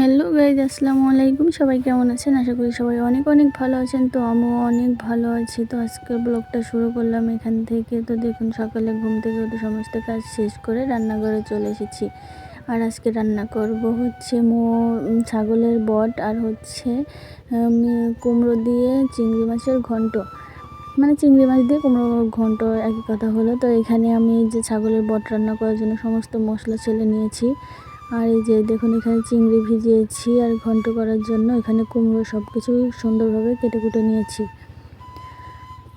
Hello guys, আসসালামু আলাইকুম। সবাই কেমন আছেন? আশা করি সবাই অনেক অনেক ভালো আছেন। তো আমিও অনেক ভালো আছি। তো আজকে ব্লগটা শুরু করলাম এখান থেকে। তো দেখুন, সকালে ঘুম থেকে উঠে সমস্ত কাজ শেষ করে রান্নাঘরে চলে এসেছি। আর আজকে রান্না করব হচ্ছে মো ছাগলের বট আর হচ্ছে কুমড়ো দিয়ে চিংড়ি মাছের ঘন্ট। মানে চিংড়ি মাছ দিয়ে কুমড়ো ঘন্ট একই কথা হলো। তো এখানে আমি যে ছাগলের বট রান্না করার জন্য সমস্ত মশলা ছেলে নিয়েছি। আর এই যে দেখুন, এখানে চিংড়ি ভিজিয়েছি আর ঘন্ট করার জন্য এখানে কুমড়ো সব কিছু সুন্দরভাবে কেটে কুটে নিয়েছি।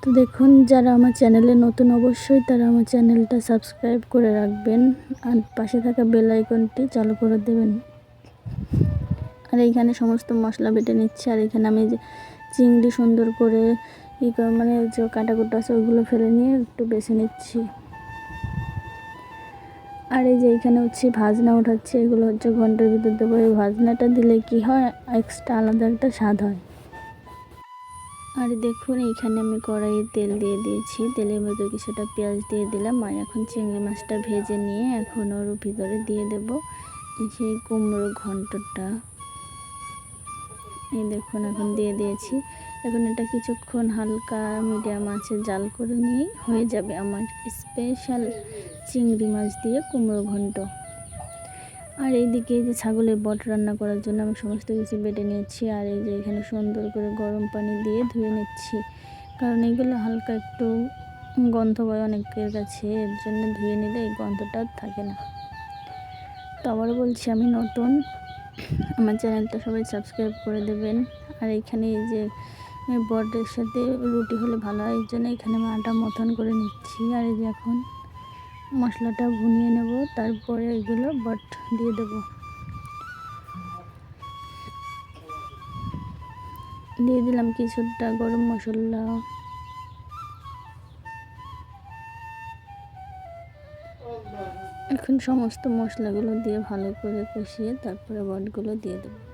তো দেখুন, যারা আমার চ্যানেলে নতুন অবশ্যই তারা আমার চ্যানেলটা সাবস্ক্রাইব করে রাখবেন আর পাশে থাকা বেল আইকনটি চালু করে দেবেন। আর এইখানে সমস্ত মশলা বেটে নিচ্ছি আর এখানে আমি যে চিংড়ি সুন্দর করে ই মানে যে কাটাকুটা আছে ওইগুলো ফেলে নিয়ে একটু বেছে নিচ্ছি। আর এই যে এখানে হচ্ছে ভাজনা ওঠাচ্ছে এগুলো হচ্ছে ঘণ্টার ভিতর দেবো। এই ভাজনাটা দিলে কি হয়? এক্সট্রা আলাদা একটা স্বাদ হয়। আর দেখুন এইখানে আমি কড়াইয়ে তেল দিয়ে দিয়েছি। তেলের ভেতরে কিছুটা পেঁয়াজ দিয়ে দিলাম আর এখন চিংড়ি মাছটা ভেজে নিয়ে এখন ওর ভিতরে দিয়ে দেব সেই কুমড়ো ঘন্টটা। এই দেখুন, এখন দিয়ে দিয়েছি। এখন এটা কিছুক্ষণ হালকা মিডিয়াম আছে জাল করে নিয়েই হয়ে যাবে আমার স্পেশাল চিংড়ি মাছ দিয়ে কুমড়ো ঘন্ট। আর এইদিকে যে ছাগলের বট রান্না করার জন্য আমি সমস্ত কিছু বেটে নিয়েছি আর এই যে এখানে সুন্দর করে গরম পানি দিয়ে ধুয়ে নিচ্ছি। কারণ এগুলো হালকা একটু গন্ধ হয় অনেকের কাছে, এর জন্য ধুয়ে নিলে এই গন্ধটা থাকে না। তো আবার বলছি, আমি নতুন। আমার চ্যানেলটা সবাই সাবস্ক্রাইব করে দেবেন। আর এখানে এই যে বটের সাথে রুটি হলে ভালো হয়, এই জন্য এখানে আমি আটা মথন করে নিচ্ছি। আর এই যে এখন মশলাটা ভুনিয়ে নেব, তারপরে এগুলো বট দিয়ে দেব। দিয়ে দিলাম কিছুটা গরম মশলা। এখন সমস্ত মশলাগুলো দিয়ে ভালো করে কষিয়ে তারপরে বটগুলো দিয়ে দেবো।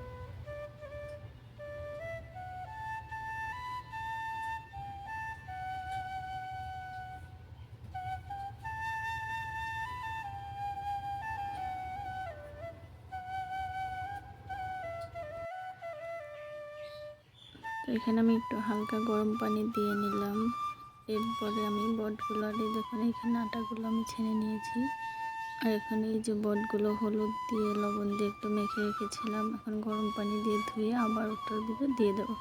এখানে আমি একটু হালকা গরম পানি দিয়ে নিলাম। এরপরে আমি বটগুলো, আর দেখুন, এখানে আটাগুলো আমি ছেনে নিয়েছি। আর এখানে এই যে বটগুলো হলুদ দিয়ে লবণ দিয়ে একটু মেখে রেখেছিলাম, এখন গরম পানি দিয়ে ধুয়ে আবার ওটার ভিতরে দিয়ে দেবো।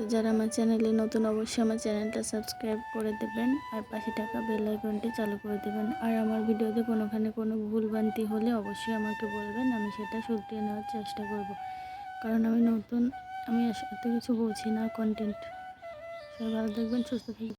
তো যারা আমার চ্যানেলে নতুন, অবশ্যই আমার চ্যানেলটা সাবস্ক্রাইব করে দেবেন আর পাশে টাকা বেল আইকনটি চালু করে দেবেন। আর আমার ভিডিওতে কোনোখানে কোনো ভুলভ্রান্তি হলে অবশ্যই আমাকে বলবেন, আমি সেটা শুধরিয়ে নেওয়ার চেষ্টা করব। কারণ আমি নতুন, আমি এত কিছু বলছি না কন্টেন্ট সবাই ভালো দেখবেন সুস্থ থাকবেন।